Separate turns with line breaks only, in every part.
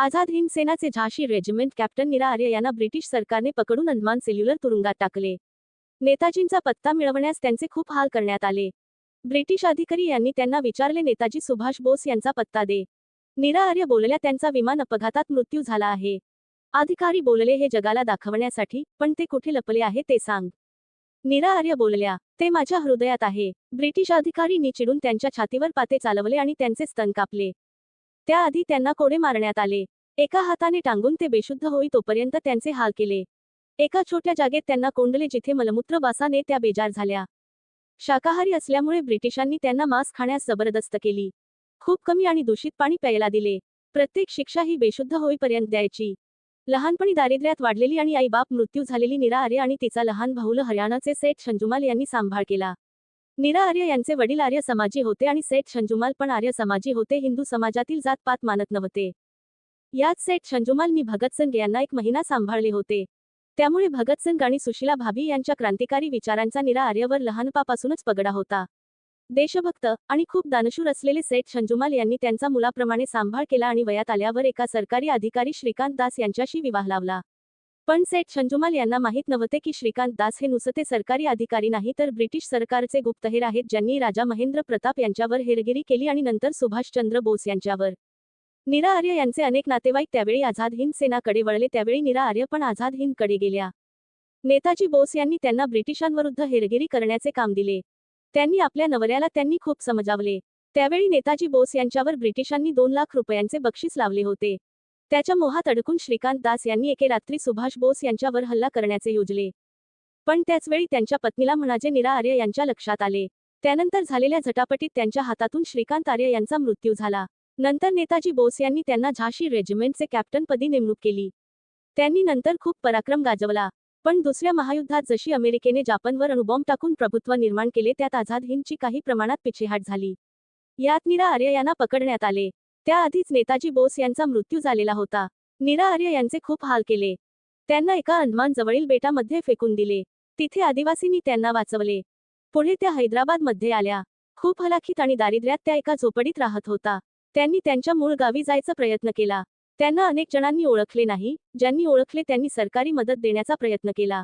आझाद हिंद सेनाचे झाशी regiment captain Nira Arya यांना ब्रिटिश सरकारने पकडून अंदमान सेल्युलर तुरुंगात टाकले. नेताजींचा पत्ता मिळवण्यास त्यांचे खूप हाल करण्यात आले. ब्रिटिश अधिकारी यांनी त्यांना विचारले नेताजी सुभाष बोस यांचा पत्ता दे. निरा आर्य बोलल्या त्यांचा विमान अपघातात मृत्यू झाला आहे. अधिकारी बोलले हे जगाला दाखवण्यासाठी पण ते कुठे लपले आहे ते सांग. नीरा आर्य बोलल्या ते माझ्या हृदयात आहे. ब्रिटिश अधिकारी चिडून त्यांच्या छातीवर पाते चालवले आणि त्यांचे स्तन कापले. त्याआधी त्यांना कोडे मारण्यात आले. एका हाताने टांगून ते बेशुद्ध होई तोपर्यंत त्यांचे हाल केले. एका छोट्या जागेत त्यांना कोंडले जिथे मलमूत्र वासाने त्या बेजार झाल्या. शाकाहारी असल्यामुळे ब्रिटिशांनी त्यांना मांस खाण्यास जबरदस्त केली. खूप कमी आणि दूषित पाणी प्यायला दिले. प्रत्येक शिक्षा ही बेशुद्ध होईपर्यंत द्यायची. लहानपणी दारिद्र्यात वाढलेली आणि आई बाप मृत्यू झालेली निरा आर्य आणि तिचा लहान भाऊल हरियाणाचे सेठ शंजुमाल यांनी सांभाळ केला. नीरा आर्य यांचे वडील आर्य समाजी होते आणि सेठ शंजुमाल पण आर्य समाजी होते. हिंदू समाजातील जातपात मानत नव्हते. यात सेठ शंजुमालनी भगतसिंग यांना एक महिना सांभाळले होते. त्यामुळे भगतसिंग आणि सुशीला भाभी यांच्या क्रांतिकारी विचारांचा निरा आर्यवर लहानपापासूनच पगडा होता. देशभक्त आणि खूप दानशूर असलेले सेठ शंजुमाल यांनी त्यांचा मुलाप्रमाणे सांभाळ केला आणि वयात आल्यावर एका सरकारी अधिकारी श्रीकांत दास यांच्याशी विवाह लावला. पण सेठ शंजुमाल यांना माहीत नव्हते की श्रीकांत दास हे नुसते सरकारी अधिकारी नाही तर ब्रिटिश सरकारचे गुप्तहेर आहेत ज्यांनी राजा महेंद्र प्रताप यांच्यावर हेरगिरी केली आणि नंतर सुभाषचंद्र बोस यांच्यावर. नीरा आर्य यांचे अनेक नातेवाईक त्यावेळी आझाद हिंद सेनाकडे वळले त्यावेळी नीरा आर्य पण आझाद हिंदकडे गेल्या. नेताजी बोस यांनी त्यांना ब्रिटिशांविरुद्ध हेरगिरी करण्याचे काम दिले. त्यांनी आपल्या नवऱ्याला त्यांनी खूप समजावले. त्यावेळी नेताजी बोस यांच्यावर ब्रिटिशांनी दोन लाख रुपयांचे बक्षीस लावले होते. त्याच्या मोहात अडकून श्रीकांत दास यांनी एके रात्री सुभाष बोस यांच्यावर हल्ला करण्याचे योजले. पण त्याचवेळी त्यांच्या पत्नीला म्हणाजे निरा आर्य यांच्या लक्षात आले. त्यानंतर झालेल्या झटापटीत त्यांच्या हातातून श्रीकांत आर्य यांचा मृत्यू झाला. नंतर नेताजी बोस यांनी त्यांना झाशी रेजिमेंटचे कॅप्टनपदी नेमणूक केली. त्यांनी नंतर खूप पराक्रम गाजवला. पण दुसऱ्या महायुद्धात जशी अमेरिकेने जापानवर अणुबॉम्ब टाकून प्रभुत्व निर्माण केले त्यात आझाद हिंदची काही प्रमाणात पिछेहाट झाली. यात निरा आर्य यांना पकडण्यात आले. त्याआधीच नेताजी बोस यांचा मृत्यू झालेला होता. नीरा आर्य यांचे खूप हाल केले. त्यांना एका अंदमान जवळील बेटामध्ये फेकून दिले. तिथे आदिवासींनी त्यांना वाचवले. पुढे त्या हैदराबादमध्ये आल्या. खूप हलाखीत आणि दारिद्र्यात त्या एका झोपडीत राहत होता. त्यांनी त्यांच्या मूळ गावी जायचा प्रयत्न केला. त्यांना अनेक जणांनी ओळखले नाही ज्यांनी ओळखले त्यांनी सरकारी मदत देण्याचा प्रयत्न केला.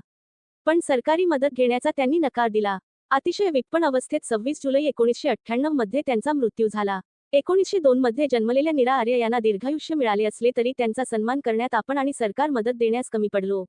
पण सरकारी मदत घेण्याचा त्यांनी नकार दिला. अतिशय विकपण अवस्थेत सव्वीस जुलै एकोणीसशे अठ्ठ्याण्णवमध्ये त्यांचा मृत्यू झाला. एकोणीसशे दोन मध्ये जन्मलेल्या निरा आर्य यांना दीर्घायुष्य मिळाले असले तरी त्यांचा सन्मान करण्यात आपण आणि सरकार मदत देण्यास कमी पडलो.